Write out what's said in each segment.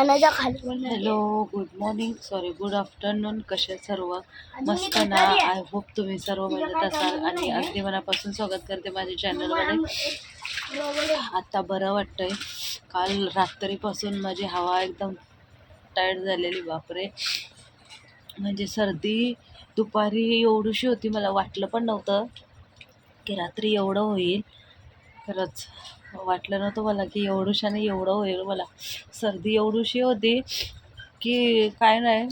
खाली. Hello good morning sorry good afternoon कसे सर्व? मस्त ना. आय होप तुम्ही सर्व मजेत असाल आणि अगदी मनापासून स्वागत करते माझ्या चॅनलमध्ये आहे. आता बरं वाटतंय. काल रात्रीपासून माझी हवा एकदम टायर्ड झालेली बापरे. म्हणजे सर्दी दुपारी एवढीशी होती मला वाटलं पण नव्हतं की रात्री एवढं होईल. खरंच. वाटलं नव्हतं मला की एवढूशाने एवढं होईल मला. सर्दी एवढीशी होती की काय नाही.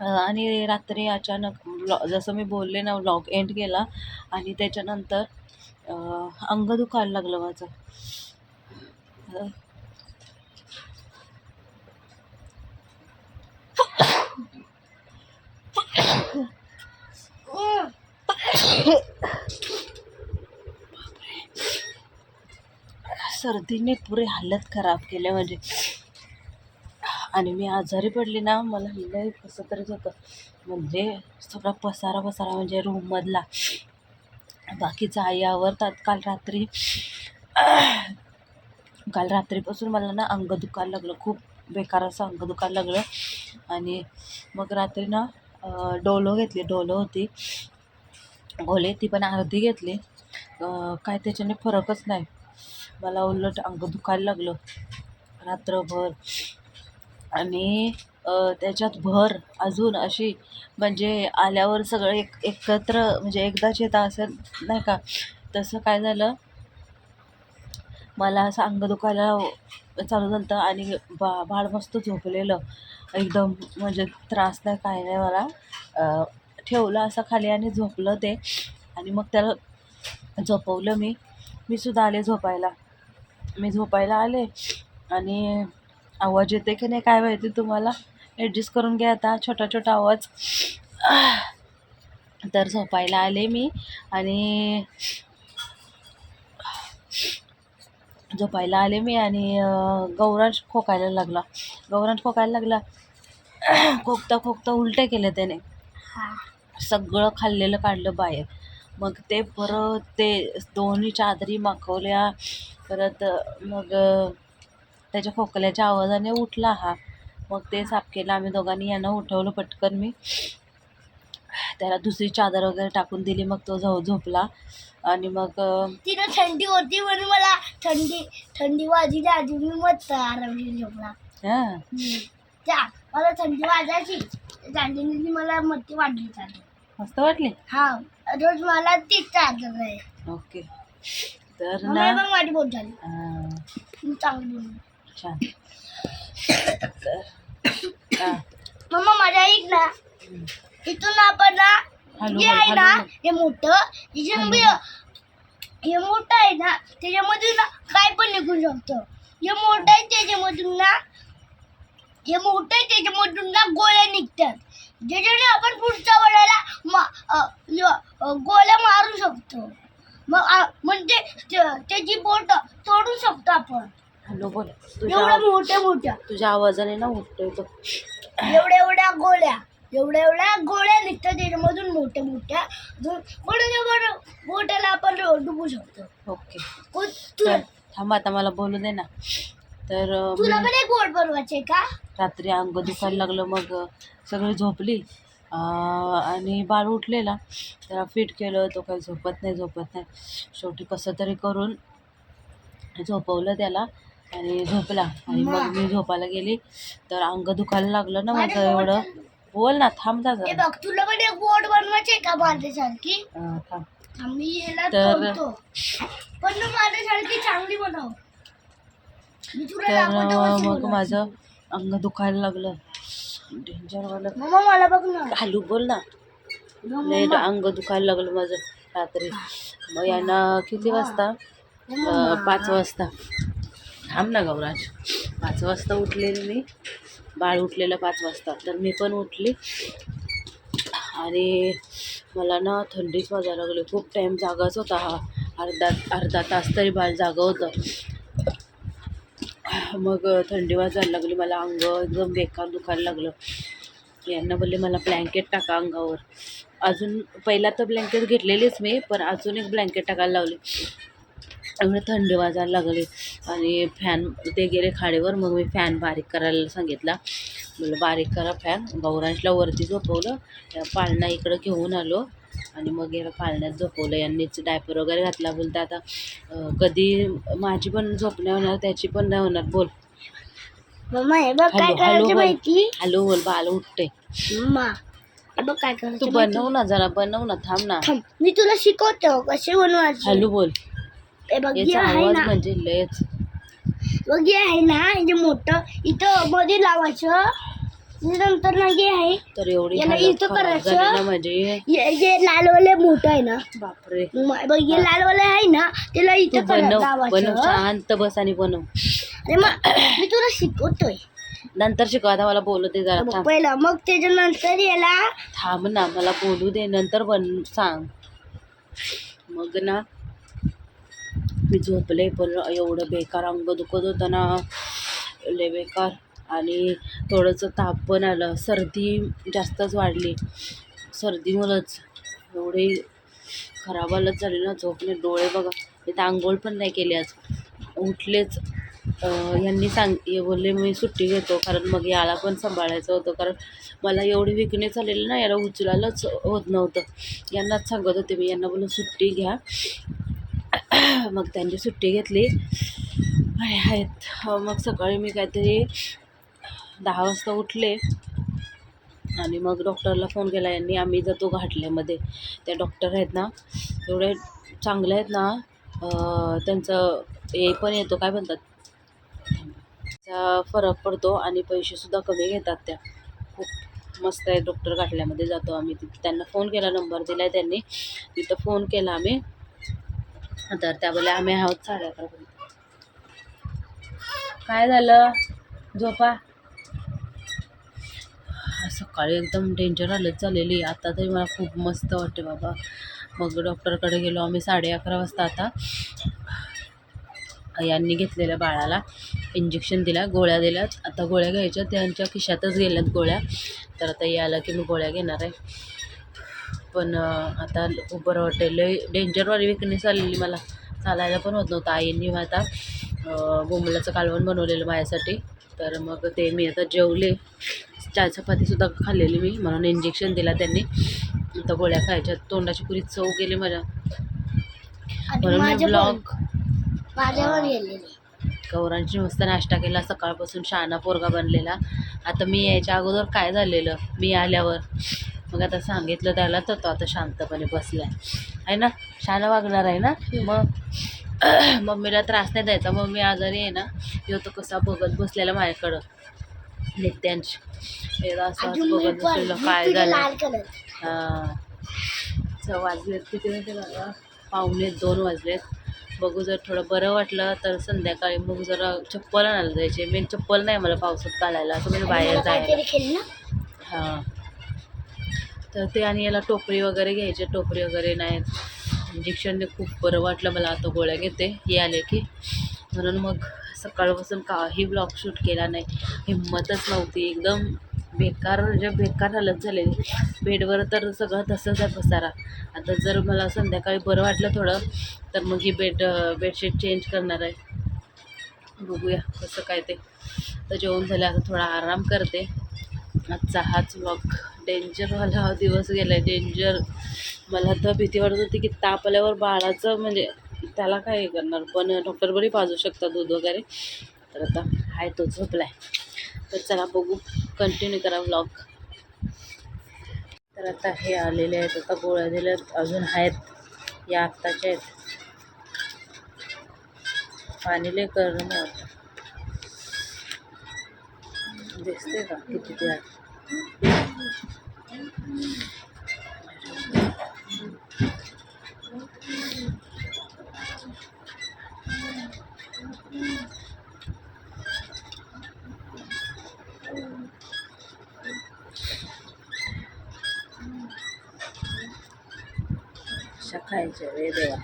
आणि रात्री अचानक जसं मी बोलले ना लॉक एंड केला आणि त्याच्यानंतर अंग दुखायला लागलं माझं अं, सर्दीने पुरे हालत खराब केले म्हणजे. आणि मी आजारी पडली ना मला लय कसं तरीच होतं. म्हणजे सगळा पसारा पसारा म्हणजे रूममधला बाकीचा आई आवरतात काल रात्री काल रात्रीपासून मला ना अंग दुखायला लागलं खूप बेकार असं अंग दुखायला लागलं. आणि मग रात्री ना डोलो घेतली डोलो होती. गोले ती पण अर्धी घेतली. काय त्याच्याने फरकच नाही. मला उलट अंग दुखायला लागलं. रात्रभर. आणि त्याच्यात भर अजून अशी म्हणजे आल्यावर सगळं एक एकत्र म्हणजे एकदाच येता असं नाही का? तसं काय झालं? मला असं अंग दुखायला चालू झालं होतं आणि बा बाळ मस्त झोपलेलं. एकदम म्हणजे त्रास नाही काय नाही मला. ठेवलं असं खाली आणि झोपलं ते. आणि मग त्याला झोपवलं मी. मी सुद्धा आले झोपायला. मी झोपायला आले आणि आवाज येते की नाही काय माहिती तुम्हाला? ॲडजस्ट करून घ्या आता छोटा छोटा आवाज. तर झोपायला आले मी आणि झोपायला आले मी आणि अं, गौराज खोकायला लागला. गौराज खोकायला लागला. खोकता खोकता उलटे केले त्याने. सगळं खाल्लेलं काढलं बाहेर. मग ते परत ते दोन्ही चादरी माखवल्या परत मग त्याच्या खोकल्याच्या आवाजाने उठला हा. मग ते साफ केलं आम्ही दोघांनी यांना उठवलं पटकन मी. त्याला दुसरी चादर वगैरे टाकून दिली मग तो झो झोपला. आणि मग तिथं थंडी होती म्हणून मला थंडी थंडी वाजली आधी मी मस्त आरामशीर झोपला हां. त्या मला थंडी वाजायची. थंडीने मला मती चालली मस्त वाटली? हा. रोज मला तीच चार्जर आहे. ओके. तर ना मग माझी बोट झाली. हां, मी चांगली बोलली छान. तर हां. मम्मा माझ्या ऐक ना इथून आपण ना हॅलो, जे आहे ना हॅलो. हे मोठं बी- हे मोठं आहे ना त्याच्यामधून ना काय पण निघू शकतं. हे मोठं आहे त्याच्यामधून ना हे मोठं आहे त्याच्यामधून ना गोळ्या निघतात. ज्याच्याने आपण पुढच्या अ, गोळ्या मारू शकतो. मग म्हणजे त्या- त्याची बोट तोडू शकतो आपण. हॅलो बोल. तुझ्या एवढ्या मोठ्या मोठ्या. तुझ्या आवाजाने ना उठतोय तो. एवढ्या एवढ्या गोळ्या. एवढ्या एवढ्या गोळ्या निघतात त्याच्यामधून मोठ्या मोठ्या. कोणाच्या बोटाला आपण डुबू शकतो. ओके. थांब आता मला बोलू दे ना. तर तुला पण एक बोट बनवायचे का? रात्री अंग दुखायला लागलं मग सगळी झोपली. आणि बाळ उठलेला. त्याला फिट केलं तो काही झोपत नाही झोपत नाही. शेवटी कसं तरी करून झोपवलं त्याला आणि झोपला. आणि मग मी झोपायला गेली. तर अंग दुखायला लागलं ना माझं एवढं. बोल ना थांब जा. बघ तुला पण एक बोट बनवायचे का माझ्यासारखी? थांब. तर- पण तू माझ्यासारखी चांगली बनव. तर मग. माझं अंग दुखायला लागलं. बघ ना. खालू बोल ना. लय अंग दुखायला लागलं माझं रात्री. मग यांना किती वाजता? पाच वाजता. थांब ना गौराज. पाच वाजता उठलेली मी. बाळ उठलेलं पाच वाजता. तर मी पण उठली. आणि मला ना थंडीच वाजायला लागली. खूप टाईम जागाच होता हा. अर्धा अर्धा तास तरी बाळ जागं होतं. मग थंडी वाजायला लागली मला अंग एकदम बेकार दुखायला लागलं. यांना बोलले मला ब्लँकेट टाका अंगावर. अजून पहिला तर ब्लँकेट घेतलेलीच मी पण अजून एक ब्लँकेट टाकायला लावली. एवढं थंडी वाजायला लागली. आणि फॅन ते गेले खाडीवर मग मी फॅन बारीक करायला सांगितला. म्हणलं बारीक करा फॅन गौरांशला वरती झोपवलं. पाळणा इकडं घेऊन आलो. आणि मग याला पाळण्यात झोपवलं. यांनीच डायपर वगैरे घातला. बोलतं आता कधी माझी पण झोप नाही होणार त्याची पण नाही होणार. बोल. मम्मा हे बघ काय हॅलो करायचं बोल. माहिती? हॅलो बोल बाल उठते. मम्मा बघ काय तू करायचं? बनव ना जरा बनव ना थांब ना. थांब मी तुला शिकवतो कसे बनवायचे? हॅलो बोल. हे बघ हे याचा आहे आवाज ना म्हणजे लयच. बघ हे आहे ना हे मोठं इथं मध्ये लावायचं. नंतर ना हे आहे. तर एवढी याला हालत इथं खराब करायचं. झाली ना म्हणजे हे हे लालवाले मोठं आहे ना. बापरे. म- बघ हे लालवाले आहे ना त्याला तू इथं करा- बनव बनव लावायचं शांत बस आणि बनव. अरे मग मी तुला शिकवतोय. नंतर शिकव आता मला बोलू दे जरा थांब. पहिलं मग त्याच्यानंतर याला थांब ना मला बोलू दे नंतर बन सांग. मग ना मी झोपले पण एवढं बेकार अंग दुखत होतं ना. लय बेकार. आणि थोडंसं ताप पण आलं. सर्दी जास्तच वाढली. सर्दीमुळंच एवढी खराब हालत झाली ना नाही डोळे बघा. इथं आंघोळ पण नाही केली आज. उठलेच यांनी सांग हे बोलले मी सुट्टी घेतो कारण मग याला पण सांभाळायचं होतं. कारण मला एवढी विकनेस आलेली ना याला उचलायलाच होत नव्हतं. यांनाच सांगत होते मी. यांना बोलून सुट्टी घ्या. मग त्यांची सुट्टी घेतली. आणि आहेत. मग सकाळी मी काहीतरी दहा वाजता उठले. आणि मग डॉक्टरला फोन केला यांनी आम्ही जातो घाटल्यामध्ये त्या डॉक्टर आहेत ना एवढे चांगले आहेत ना त्यांचं हे पण येतो काय म्हणतात? त्याचा फरक पडतो आणि पैसेसुद्धा कमी घेतात त्या. खूप मस्त आहे डॉक्टर घाटल्यामध्ये जातो आम्ही. तिथे त्यांना फोन केला नंबर दिला आहे त्यांनी. तिथं फोन केला आम्ही. तर त्या आम्ही आहोत साडे अकरापर्यंत काय झालं? झोपा. सकाळी एकदम डेंजर हालत झालेली आता तरी मला खूप मस्त वाटते बाबा. मग डॉक्टरकडे गेलो आम्ही साडे अकरा वाजता आता. यांनी घेतलेल्या बाळाला इंजेक्शन दिला गोळ्या दिल्यात आता गोळ्या घ्यायच्या त्यांच्या खिशातच गेल्यात गोळ्या. तर आता यायला की मी गोळ्या घेणार आहे. पण आता खूप बरं वाटेल डेंजरवाली विकनेस आलेली मला. चालायला पण होत नव्हतं. आईंनी आता अं, बोंबलाचं कालवण बनवलेलं माझ्यासाठी. तर मग ते मी आता जेवले. चार चपातीसुद्धा खाल्लेली मी. म्हणून इंजेक्शन दिला त्यांनी. आता गोळ्या खायच्या. तोंडाची पुरी चव गेली माझ्या म्हणून मी ब्लॉग पण- माझ्यावर गेलेली. गौरांची मस्त नाश्ता केला. सकाळपासून शहाणा पोरगा बनलेला. आता मी यायच्या अगोदर काय झालेलं? मी आल्यावर. मग आता सांगितलं त्याला तर तो आता शांतपणे बसलाय. आहे ना? शहाणा वागणार आहे ना? मग मम्मीला त्रास नाही द्यायचा. मम्मी आजारी आहे ना? तो कसा बघत बसलेला माझ्याकडं. नित्यांश. हे असं बघत बसलेलं काय झालं. हां. वाजलेत. किती माहिती का पावणे दोन वाजलेत. बघू जर थोडं बरं वाटलं तर संध्याकाळी मग जरा चप्पल आणायला जायचे. मेन चप्पल नाही मला पावसात घालायला. असं म्हणजे बाहेर मला जायला. हां. तर ते आणि याला टोपरी वगैरे घ्यायचे. टोपरी वगैरे नाही. इंजेक्शनने खूप बरं वाटलं मला. आता गोळ्या घेते. हे आले की. म्हणून मग सकाळपासून काही ब्लॉग शूट केला नाही. हिंमतच नव्हती. एकदम बेकार म्हणजे बेकार हालत झालेली. बेडवर तर सगळं तसंच आहे पसारा. आता जर मला संध्याकाळी बरं वाटलं थोडं तर मग ही बेड बेडशीट चेंज करणार आहे. बघूया कसं काय ते. तर जेवण झालं आता थोडा आराम करते. आजचा हाच ब्लॉग डेंजरवाला हा दिवस गेला आहे डेंजर मला तर भीती वाटत होती की ताप आल्यावर बाळाचं म्हणजे त्याला काय हे करणार? पण डॉक्टर बरी पाजू शकतात दूध वगैरे. तर आता हाय तो झोपला आहे तर चला बघू. कंटिन्यू करा व्लॉग तर आता हे आलेले आहेत. आता गोळ्या दिल्या अजून आहेत. या आत्ताच्या आहेत. पाणी लय गरम दिसते का? किती ते आहे अशा खायच्या रे देवा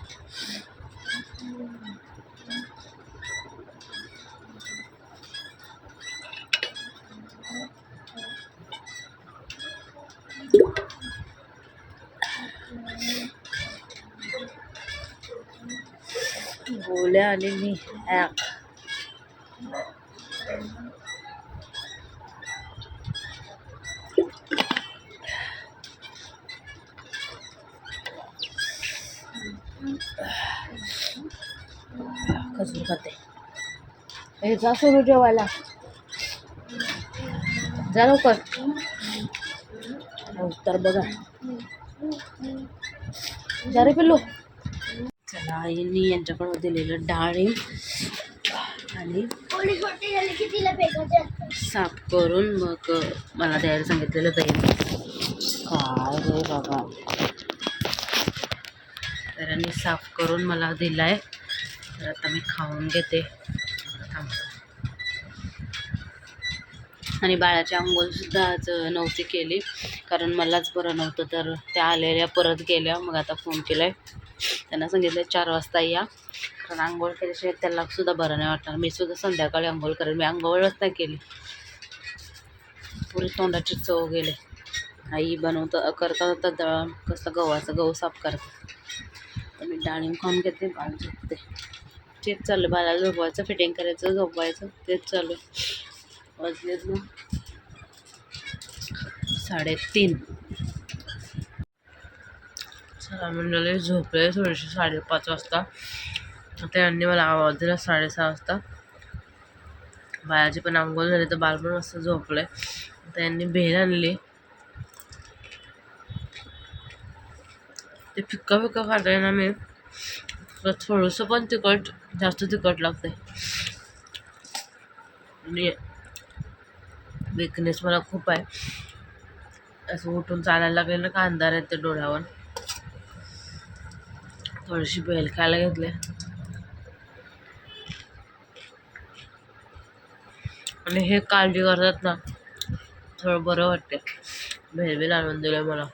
गोळ्या गोल्या आणि मी ॲक खजूर खाते. हे जा सुरू जेवायला. जा लवकर. हो, तर बघा. जा रे पिल्लू. चला आईनी यांच्याकडं दिलेलं डाळिंब आणि साफ करून मग मला द्यायला सांगितलेलं दही. काय रे बाबा. तर यांनी साफ करून मला दिलाय. तर आता मी खाऊन घेते. आणि बाळाची आंघोळसुद्धा आज नव्हती केली. कारण मलाच बरं नव्हतं. तर त्या आलेल्या परत गेल्या. मग आता फोन केला आहे त्यांना सांगितलं चार वाजता या. कारण आंघोळ केल्याशिवाय त्यालासुद्धा बरं नाही वाटणार. मी सुद्धा संध्याकाळी आंघोळ करेन. मी आंघोळच नाही केली. पुरी तोंडाची चव गेले. आई बनवतं करता करता दळण. कसं गव्हाचं गहू साफ करतात. तर मी डाळिंब खाऊन घेते बाळ झोपते तेच चालू बाळाला झोपवायचं फिटिंग करायचं झोपवायचं. तेच चालू वाजलेत ना साडेतीन. सहा मंडळी झोपले थोडीशी साडेपाच वाजता. त्यांनी मला आवाज दिला साडेसहा वाजता. बाळाची पण आंघोळ झाली तर बाल पण मस्त झोपले त्यांनी भेल आणली. ते फिक्का फिक्का खाल्लंय ना मी. तर थोडंसं पण तिखट जास्त तिखट लागते आणि विकनेस मला खूप आहे. असं उठून चालायला लागेल ना का अंधार ते डोळ्यावर. थोडीशी बैल खायला घेतले आणि हे काळजी करतात ना थोडं बरं वाटते भेल आणून दिलं मला.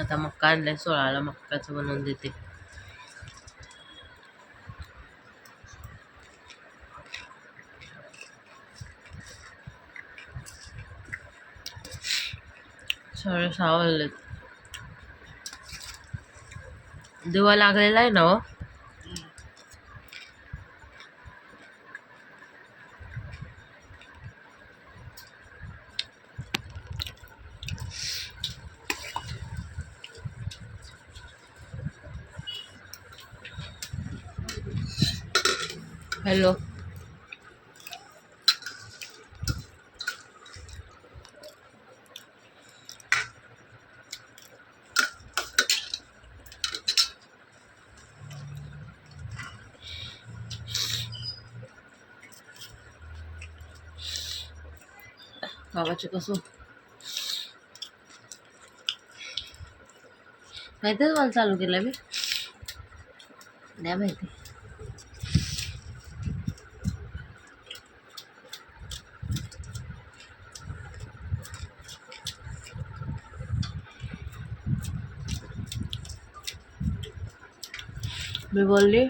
आता मक्का आणलाय सोळाला मक्काचं बनवून देते. साडे सहा वाजलेत. धुवा लागलेला आहे ना हो हॅलो गावाचे कसं माहिती मला चालू केलं मी? नाही माहिती. मी बोलली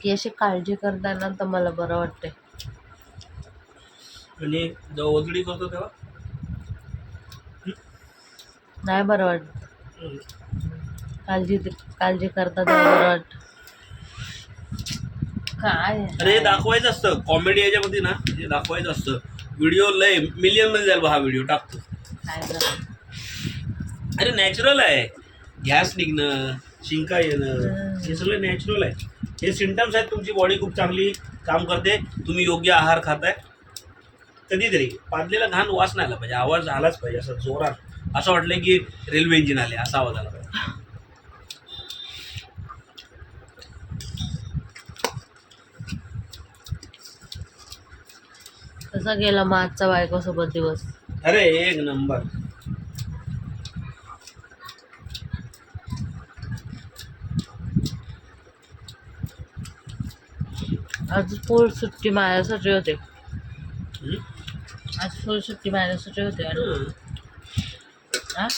की अशी काळजी करताना तर मला बरं वाटते आणि जेव्हा ओजडी करतो तेव्हा? नाही बरं वाटत काळजी काळजी करता तेव्हा बरं वाटत काय? अरे हे दाखवायचं असतं. कॉमेडी याच्यामध्ये ना हे दाखवायचं असतं. व्हिडिओ लय मिलियनमध्ये जाईल बा हा व्हिडिओ टाकतो काय? अरे नॅचरल आहे. गॅस निघणं शिंका येणं हे सगळं नॅचरल आहे. हे सिमटम्स आहेत तुमची. बॉडी खूप चांगली काम करते. तुम्ही योग्य आहार खाताय. कधीतरी पाजलेला घाण वास नाही आला पाहिजे आवाज आलाच पाहिजे असं जोरात. असं वाटलं की रेल्वे इंजिन आले असा आवाज आला पाहिजे. कसा गेला मग आजचा बायकोसोबत दिवस? अरे एक नंबर. आज फुल सुट्टी माझ्यासाठी होते? सुट्टी माझ्यासाठी होते आणि हं.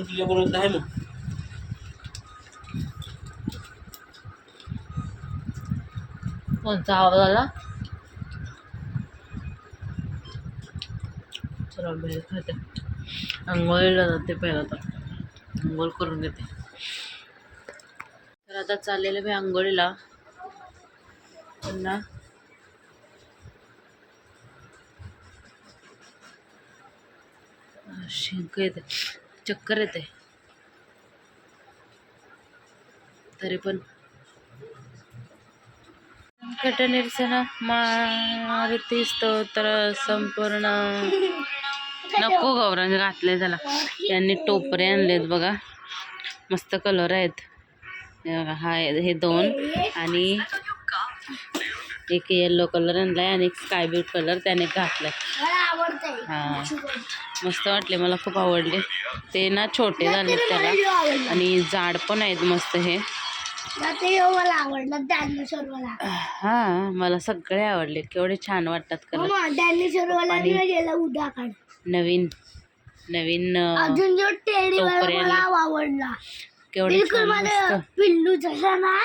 तुझ्यापर्यंत आहे कोणता आवाज आला चला भेळ खाते आंघोळीला जाते पहिला तर आंघोळ करून घेते आता चाललेलं मी आंघोळीला पुन्हा शिंक येते. चक्कर येते. तरी पण. संकट निरसन मारुती स्तोत्र संपूर्ण नको गौरांग घातले त्याला. त्यांनी टोपरे आणलेत बघा. मस्त कलर आहेत. हा हे दोन. आणि एक येल्लो कलर आणलाय आणि एक स्काय ब्लू कलर त्याने घातलाय. हा. मस्त वाटले मला खूप आवडले. ते ना छोटे झाले त्याला. आणि जाड पण आहेत मस्त हे. हा मला सगळे आवडले. केवढे छान वाटतात कलर नवीन नवीन. आवडला. केवढे पिल्लू तसा ना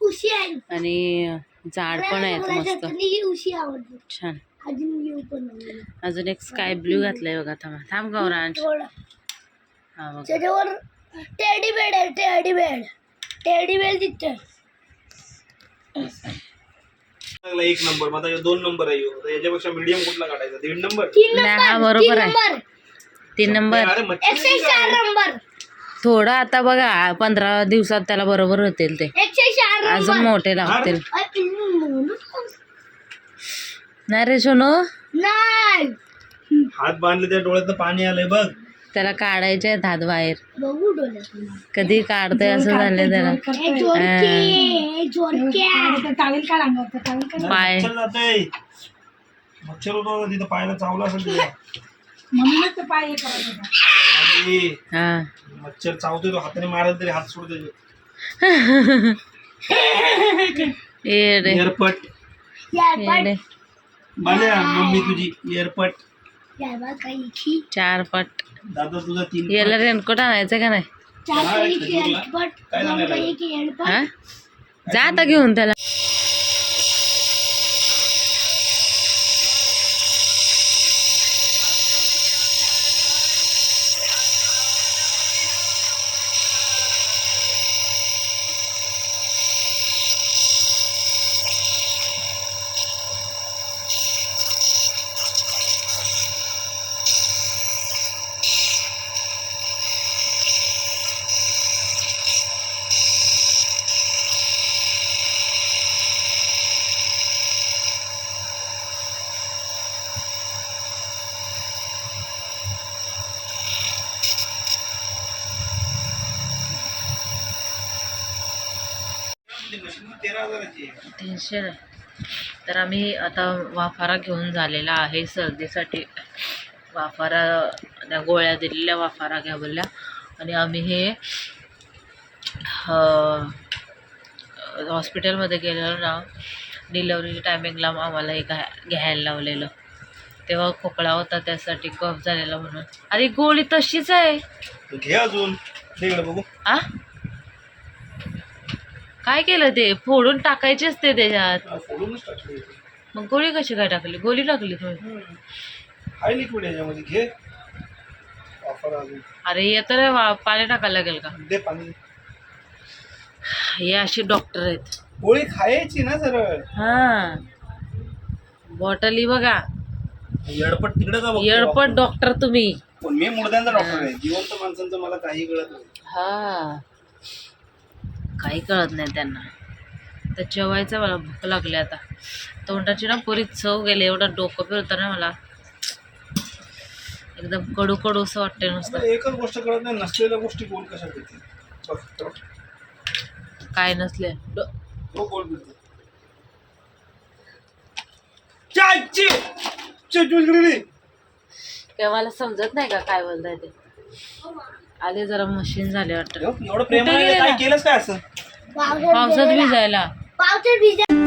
उशी आहे. आणि जाड पण आहेत मस्त. उशी आवडली. छान. अजून एक स्काय ब्ल्यू घातलाय बघा थांबा. थांब गौरांश हा बघ. त्याच्यावर टेडी बेड आहे टेडी बेड टेडी बेड तिथे चांगला एक नंबर माझा ह्यो दोन नंबर आहे ह्यो. आता याच्यापेक्षा मीडियम कुठला काढायचा? दीड नंबर तीन हा नंबर बरोबर तीन आहे. नंबर तीन नंबर अरे मच्छी एकशे चार नंबर थोडं आता बघा पंधरा दिवसात त्याला बरोबर होतील ते. एकशे चार अजून नंबर मोठे लागतील. नाही रे सोनू. नाही. हात बांधले त्या डोळ्यात पाणी आलंय बघ. त्याला काढायचे आहेत हात बाहेर. बघू डोळ्यात कधी काढतंय असं झालंय त्याला पाय. मच्छर जातंय. मच्छर होतो तिथं पायाला चावला असेल तुझ्या आणि हा मच्छर चावतोय तो हाताने मारत तरी हात सोडतोय तो. येडे एअरपट. येडे बाल्या मम्मी तुझी एअरपट. चार पट दादा तुझा तीन याला रेनकोट आणायचं का नाही? काय हा? जा आता घेऊन त्याला तेरा आहे. तर आम्ही आता वाफारा घेऊन झालेला आहे सर्दीसाठी. वाफारा त्या गोळ्या दिलेल्या वाफारा घ्या बोलल्या. आणि आम्ही हे हॉस्पिटलमध्ये गेलेलो ना डिलेवरी टायमिंगला आम्हाला हे घ्या घ्यायला लावलेलं. तेव्हा खोकला होता त्यासाठी कफ झालेला म्हणून. अरे गोळी तशीच आहे. घे अजून. बघू. आ? काय केलं ते? फोडून टाकायचेच ते त्याच्यात. हा, मग गोळी कशी काय टाकली? गोळी टाकली तुम्ही? हाय लिक्विड याच्यामध्ये घे. वापर अजून. अरे येतं रे वा पाणी टाकायला लागेल का? दे पाणी. हे असे डॉक्टर आहेत. गोळी खायची ना सरळ. हा. बॉटली बघा. येडपट तिकडे का येडपट डॉक्टर तुम्ही. पण मी मुडद्यांचा डॉक्टर आहे. जिवंत माणसांचं मला काही कळत नाही. हा. काही कळत नाही त्यांना. तर जेवायचं मला भूक लागली आता. तोंडाची ना पुरी चव गेली एवढं डोकं फिरतं ना मला. एकदम कडू कडू असं वाटते नुसतं. एकच गोष्ट कळत नाही नसलेल्या गोष्टी गोल कशा करते काय नसले. मला समजत नाही का काय बोलताय ते? आले जरा मशीन झाले वाटतं एवढं प्रेमाने कुठे काय गेला? केलंस काय असं पावसात भिजायला. भिजायला पावसात भिजायला